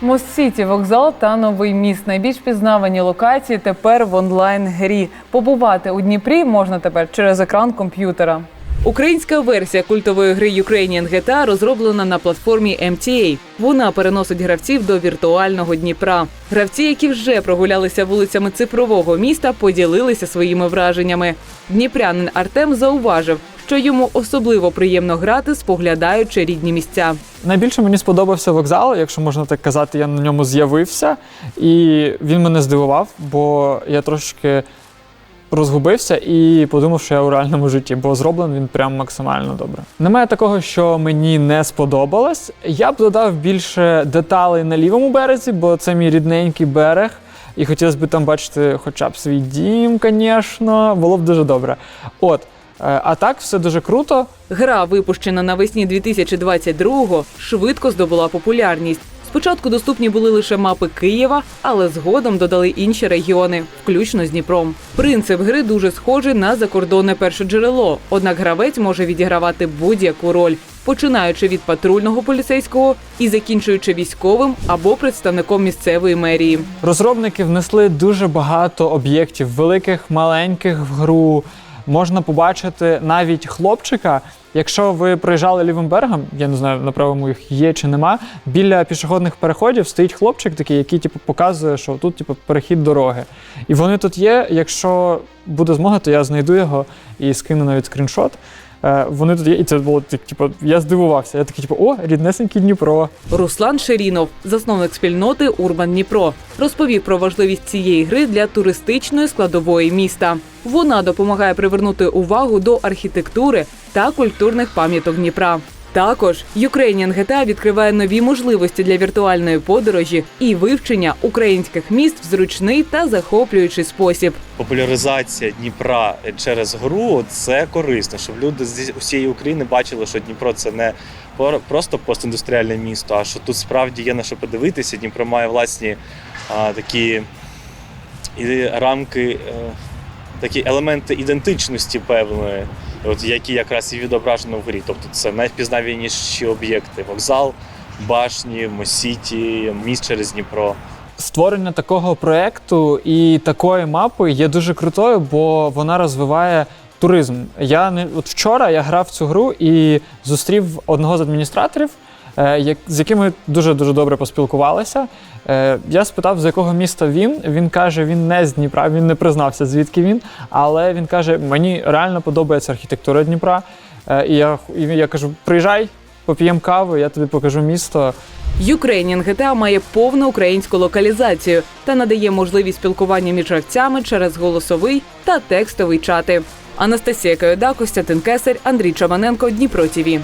Мост Сіті, вокзал та новий міст. Найбільш пізнавані локації тепер в онлайн грі. Побувати у Дніпрі можна тепер через екран комп'ютера. Українська версія культової гри Ukrainian GTA розроблена на платформі MTA. Вона переносить гравців до віртуального Дніпра. Гравці, які вже прогулялися вулицями цифрового міста, поділилися своїми враженнями. Дніпрянин Артем зауважив, що йому особливо приємно грати, споглядаючи рідні місця. Найбільше мені сподобався вокзал, якщо можна так казати, я на ньому з'явився, і він мене здивував, бо я трошки розгубився і подумав, що я у реальному житті, бо зроблений він прям максимально добре. Немає такого, що мені не сподобалось. Я б додав більше деталей на лівому березі, бо це мій рідненький берег. І хотілося б там бачити хоча б свій дім, звісно, було б дуже добре. От. Е, А так, все дуже круто. Гра, випущена навесні 2022-го, швидко здобула популярність. Спочатку доступні були лише мапи Києва, але згодом додали інші регіони, включно з Дніпром. Принцип гри дуже схожий на закордонне перше джерело. Однак гравець може відігравати будь-яку роль, починаючи від патрульного поліцейського і закінчуючи військовим або представником місцевої мерії. Розробники внесли дуже багато об'єктів, великих, маленьких в гру. Можна побачити навіть хлопчика. Якщо ви проїжджали лівим берегом, я не знаю, на правому їх є чи нема. Біля пішохідних переходів стоїть хлопчик такий, який типу, показує, що тут типу, перехід дороги. І вони тут є. Якщо буде змога, то я знайду його і скину навіть скріншот. Е, Вони тут є, і це було типу, я здивувався. Я такий, типу, о, ріднесенький Дніпро. Руслан Ширінов, засновник спільноти Урбан Дніпро, розповів про важливість цієї гри для туристичної складової міста. Вона допомагає привернути увагу до архітектури та культурних пам'яток Дніпра. Також Ukrainian GTA відкриває нові можливості для віртуальної подорожі і вивчення українських міст в зручний та захоплюючий спосіб. популяризація Дніпра через гру це корисно, щоб люди з усієї України бачили, що Дніпро це не просто постіндустріальне місто, а що тут справді є на що подивитися. Дніпро має власні а, такі і рамки, е, такі елементи ідентичності певної, от які якраз і відображено в грі. Тобто це найвпізнаваніші об'єкти: вокзал, башні, Мосіті, міст через Дніпро. Створення такого проекту і такої мапи є дуже крутою, бо вона розвиває туризм. Я не от вчора я грав цю гру і зустрів одного з адміністраторів, е, з якими дуже дуже добре поспілкувалися. Е, я спитав, з якого міста він. Він каже, він не з Дніпра, він не признався, звідки він. Але він каже: мені реально подобається архітектура Дніпра. Е, і я, і я кажу: приїжджай, поп'ємо каву, я тобі покажу місто. Ukrainian GTA має повну українську локалізацію та надає можливість спілкування між гравцями через голосовий та текстовий чати. Анастасія Кайода, Костянтин Кесарь, Андрій Чабаненко, Дніпро ТІВІ.